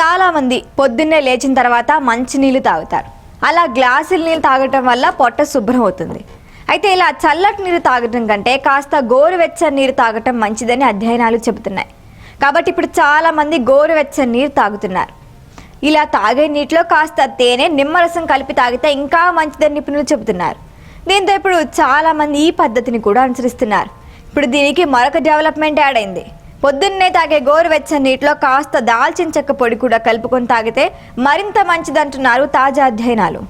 చాలామంది పొద్దున్నే లేచిన తర్వాత మంచినీళ్ళు తాగుతారు. అలా గ్లాసుల నీళ్ళు తాగటం వల్ల పొట్ట శుభ్రం అవుతుంది. అయితే ఇలా చల్లటి నీరు తాగటం కంటే కాస్త గోరువెచ్చని నీరు తాగటం మంచిదని అధ్యయనాలు చెబుతున్నాయి. కాబట్టి ఇప్పుడు చాలామంది గోరువెచ్చని నీరు తాగుతున్నారు. ఇలా తాగే నీటిలో కాస్త తేనె నిమ్మరసం కలిపి తాగితే ఇంకా మంచిదని నిపుణులు చెబుతున్నారు. దీంతో ఇప్పుడు చాలామంది ఈ పద్ధతిని కూడా అనుసరిస్తున్నారు. ఇప్పుడు దీనికి మరొక డెవలప్మెంట్ యాడ్ అయింది. పొద్దున్నే తాగే గోరువెచ్చని నీటిలో కాస్త దాల్చిన చెక్క పొడి కూడా కలుపుకొని తాగితే మరింత మంచిదంటున్నారు తాజా అధ్యయనాలు.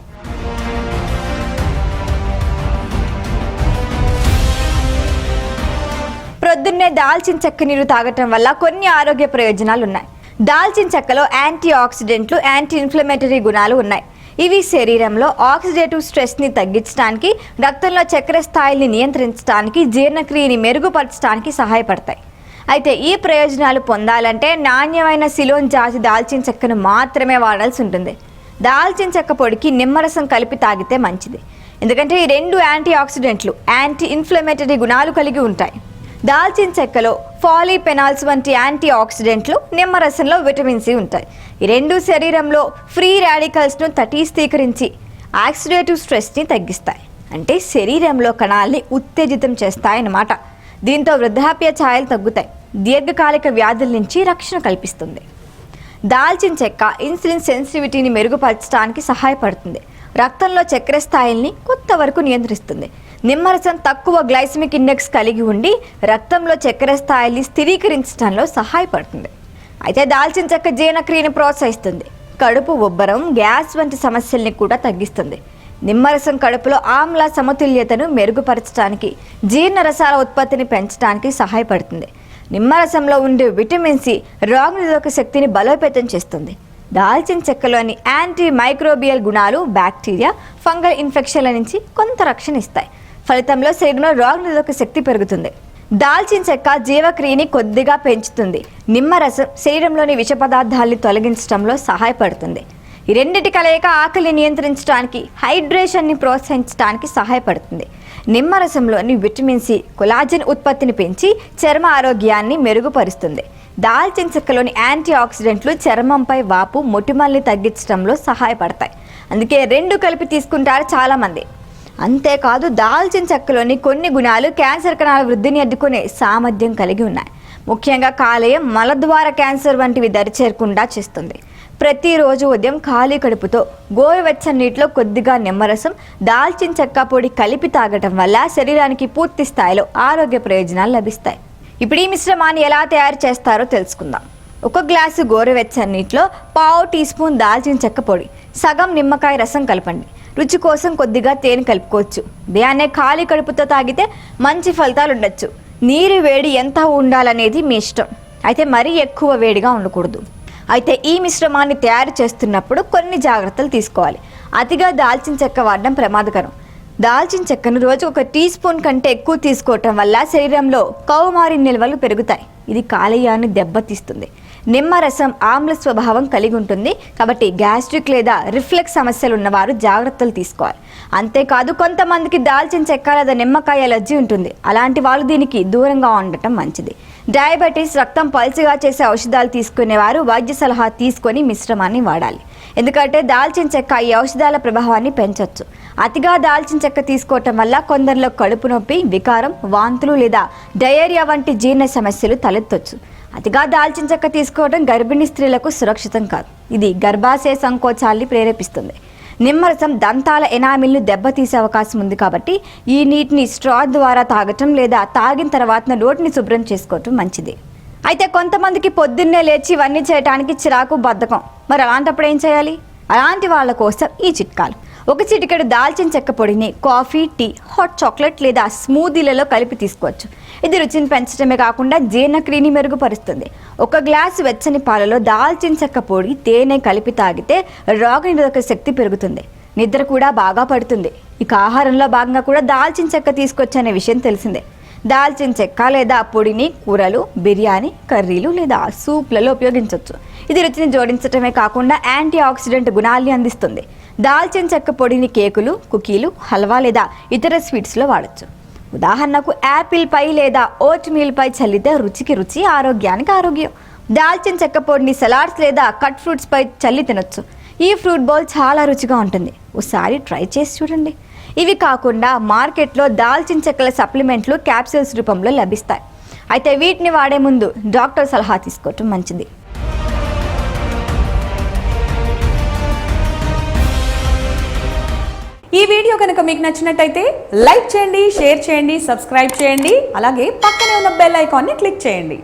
ప్రొద్దున్నే దాల్చిన చెక్క నీరు తాగటం వల్ల కొన్ని ఆరోగ్య ప్రయోజనాలు ఉన్నాయి. దాల్చిన చెక్కలో యాంటీ ఆక్సిడెంట్లు యాంటీ ఇన్ఫ్లమేటరీ గుణాలు ఉన్నాయి. ఇవి శరీరంలో ఆక్సిడేటివ్ స్ట్రెస్ని తగ్గించడానికి రక్తంలో చక్కెర స్థాయిని నియంత్రించడానికి జీర్ణక్రియని మెరుగుపరచడానికి సహాయపడతాయి. అయితే ఈ ప్రయోజనాలు పొందాలంటే నాణ్యమైన సిలోన్ జాతి దాల్చిన చెక్కను మాత్రమే వాడాల్సి ఉంటుంది. దాల్చిన చెక్క పొడికి నిమ్మరసం కలిపి తాగితే మంచిది. ఎందుకంటే ఈ రెండు యాంటీ ఆక్సిడెంట్లు యాంటీ ఇన్ఫ్లమేటరీ గుణాలు కలిగి ఉంటాయి. దాల్చిన చెక్కలో ఫాలీపెనాల్స్ వంటి యాంటీ ఆక్సిడెంట్లు నిమ్మరసంలో విటమిన్ సి ఉంటాయి. ఈ రెండు శరీరంలో ఫ్రీ రాడికల్స్ను తటీస్థీకరించి ఆక్సిడేటివ్ స్ట్రెస్ని తగ్గిస్తాయి. అంటే శరీరంలో కణాల్ని ఉత్తేజితం చేస్తాయన్నమాట. దీంతో వృద్ధాప్య ఛాయలు తగ్గుతాయి. దీర్ఘకాలిక వ్యాధుల నుంచి రక్షణ కల్పిస్తుంది. దాల్చిన చెక్క ఇన్సులిన్ సెన్సిటివిటీని మెరుగుపరచడానికి సహాయపడుతుంది. రక్తంలో చక్కెర స్థాయిల్ని కొంత వరకు నియంత్రిస్తుంది. నిమ్మరసం తక్కువ గ్లైసమిక్ ఇండెక్స్ కలిగి ఉండి రక్తంలో చక్కెర స్థాయిల్ని స్థిరీకరించడంలో సహాయపడుతుంది. అయితే దాల్చిన చెక్క జీర్ణక్రియను ప్రోత్సహిస్తుంది. కడుపు ఉబ్బరం గ్యాస్ వంటి సమస్యల్ని కూడా తగ్గిస్తుంది. నిమ్మరసం కడుపులో ఆమ్ల సమతుల్యతను మెరుగుపరచడానికి జీర్ణరసాల ఉత్పత్తిని పెంచడానికి సహాయపడుతుంది. నిమ్మరసంలో ఉండే విటమిన్ సి రోగనిరోధక శక్తిని బలోపేతం చేస్తుంది. దాల్చిన చెక్కలోని యాంటీ మైక్రోబియల్ గుణాలు బ్యాక్టీరియా ఫంగల్ ఇన్ఫెక్షన్ల నుంచి కొంత రక్షణ ఇస్తాయి. ఫలితంలో శరీరంలో రోగనిరోధక శక్తి పెరుగుతుంది. దాల్చిన చెక్క జీవక్రియని కొద్దిగా పెంచుతుంది. నిమ్మరసం శరీరంలోని విష పదార్థాలని తొలగించడంలో సహాయపడుతుంది. ఈ రెండిటి కలయిక ఆకలి నియంత్రించడానికి హైడ్రేషన్ని ప్రోత్సహించడానికి సహాయపడుతుంది. నిమ్మరసంలోని విటమిన్ సి కొలాజన్ ఉత్పత్తిని పెంచి చర్మ ఆరోగ్యాన్ని మెరుగుపరుస్తుంది. దాల్చిన చెక్కలోని యాంటీ ఆక్సిడెంట్లు చర్మంపై వాపు మొటిమల్ని తగ్గించడంలో సహాయపడతాయి. అందుకే రెండు కలిపి తీసుకుంటారు చాలామంది. అంతేకాదు దాల్చిన చెక్కలోని కొన్ని గుణాలు క్యాన్సర్ కణాల వృద్ధిని అడ్డుకునే సామర్థ్యం కలిగి ఉన్నాయి. ముఖ్యంగా కాలేయం మలద్వార క్యాన్సర్ వంటివి దరిచేరకుండా చేస్తుంది. ప్రతిరోజు ఉదయం ఖాళీ కడుపుతో గోరువెచ్చని నీటిలో కొద్దిగా నిమ్మరసం దాల్చిన చెక్క పొడి కలిపి తాగటం వల్ల శరీరానికి పూర్తి స్థాయిలో ఆరోగ్య ప్రయోజనాలు లభిస్తాయి. ఇప్పుడు ఈ మిశ్రమాన్ని ఎలా తయారు చేస్తారో తెలుసుకుందాం. ఒక గ్లాసు గోరువెచ్చని నీటిలో పావు టీ స్పూన్ దాల్చిన చెక్క పొడి సగం నిమ్మకాయ రసం కలపండి. రుచి కోసం కొద్దిగా తేనె కలుపుకోవచ్చు. ఉదయాన్నే ఖాళీ కడుపుతో తాగితే మంచి ఫలితాలు ఉండొచ్చు. నీరు వేడి ఎంత ఉండాలనేది మీ ఇష్టం. అయితే మరీ ఎక్కువ వేడిగా ఉండకూడదు. అయితే ఈ మిశ్రమాన్ని తయారు చేస్తున్నప్పుడు కొన్ని జాగ్రత్తలు తీసుకోవాలి. అతిగా దాల్చిన చెక్క వాడడం ప్రమాదకరం. దాల్చిన చెక్కను రోజు ఒక టీ స్పూన్ కంటే ఎక్కువ తీసుకోవటం వల్ల శరీరంలో కౌమారి నిల్వలు పెరుగుతాయి. ఇది కాలేయాన్ని దెబ్బతీస్తుంది. నిమ్మరసం ఆమ్ల స్వభావం కలిగి ఉంటుంది. కాబట్టి గ్యాస్ట్రిక్ లేదా రిఫ్లెక్స్ సమస్యలు ఉన్నవారు జాగ్రత్తలు తీసుకోవాలి. అంతేకాదు కొంతమందికి దాల్చిన చెక్క లేదా నిమ్మకాయ ఎలర్జీ ఉంటుంది. అలాంటి వాళ్ళు దీనికి దూరంగా ఉండటం మంచిది. డయాబెటీస్ రక్తం పల్చగా చేసే ఔషధాలు తీసుకునేవారు వైద్య సలహా తీసుకొని మిశ్రమాన్ని వాడాలి. ఎందుకంటే దాల్చిన చెక్క ఈ ఔషధాల ప్రభావాన్ని పెంచవచ్చు అతిగా దాల్చిన చెక్క తీసుకోవటం వల్ల కొందరిలో కడుపు నొప్పి వికారం వాంతులు లేదా డయేరియా వంటి జీర్ణ సమస్యలు తలెత్తొచ్చు. అతిగా దాల్చిన చెక్క తీసుకోవడం గర్భిణీ స్త్రీలకు సురక్షితం కాదు. ఇది గర్భాశయ సంకోచాల్ని ప్రేరేపిస్తుంది. నిమ్మరసం దంతాల ఎనామిల్ను దెబ్బతీసే అవకాశం ఉంది కాబట్టి ఈ నీటిని స్ట్రా ద్వారా తాగటం లేదా తాగిన తర్వాత నోటిని శుభ్రం చేసుకోవటం మంచిది. అయితే కొంతమందికి పొద్దున్నే లేచి ఇవన్నీ చేయడానికి చిరాకు బద్ధకం. మరి అలాంటప్పుడు ఏం చేయాలి? అలాంటి వాళ్ళ కోసం ఈ చిట్కాలు. ఒక చిటికెడు దాల్చిన చెక్క పొడిని కాఫీ టీ హాట్ చాక్లెట్ లేదా స్మూదీలలో కలిపి తీసుకోవచ్చు. ఇది రుచిని పెంచడమే కాకుండా జీర్ణక్రియని మెరుగుపరుస్తుంది. ఒక గ్లాసు వెచ్చని పాలలో దాల్చిన చెక్క పొడి తేనె కలిపి తాగితే రోగనిరోధక శక్తి పెరుగుతుంది. నిద్ర కూడా బాగా పడుతుంది. ఇక ఆహారంలో భాగంగా కూడా దాల్చిన చెక్క తీసుకొచ్చనే విషయం తెలిసిందే. దాల్చిన చెక్క లేదా పొడిని కూరలు బిర్యానీ కర్రీలు లేదా సూప్లలో ఉపయోగించవచ్చు ఇది రుచిని జోడించటమే కాకుండా యాంటీ ఆక్సిడెంట్ గుణాల్ని అందిస్తుంది. దాల్చిన చెక్క పొడిని కేకులు కుకీలు హల్వా లేదా ఇతర స్వీట్స్లో వాడచ్చు. ఉదాహరణకు యాపిల్ పై లేదా ఓట్ మీల్ పై చల్లితే రుచికి రుచి ఆరోగ్యానికి ఆరోగ్యం. దాల్చిన చెక్క పొడిని సలాడ్స్ లేదా కట్ ఫ్రూట్స్ పై చల్లి తినొచ్చు. ఈ ఫ్రూట్ బాల్ చాలా రుచిగా ఉంటుంది. ఒకసారి ట్రై చేసి చూడండి. ఇవి కాకుండా మార్కెట్లో దాల్చిన చెక్కల సప్లిమెంట్లు క్యాప్సూల్స్ రూపంలో లభిస్తాయి. అయితే వీటిని వాడే ముందు డాక్టర్ సలహా తీసుకోవటం మంచిది. ఈ వీడియో కనుక మీకు నచ్చినట్టయితే లైక్ చేయండి షేర్ చేయండి సబ్స్క్రైబ్ చేయండి. అలాగే పక్కనే ఉన్న బెల్ ఐకాన్ని క్లిక్ చేయండి.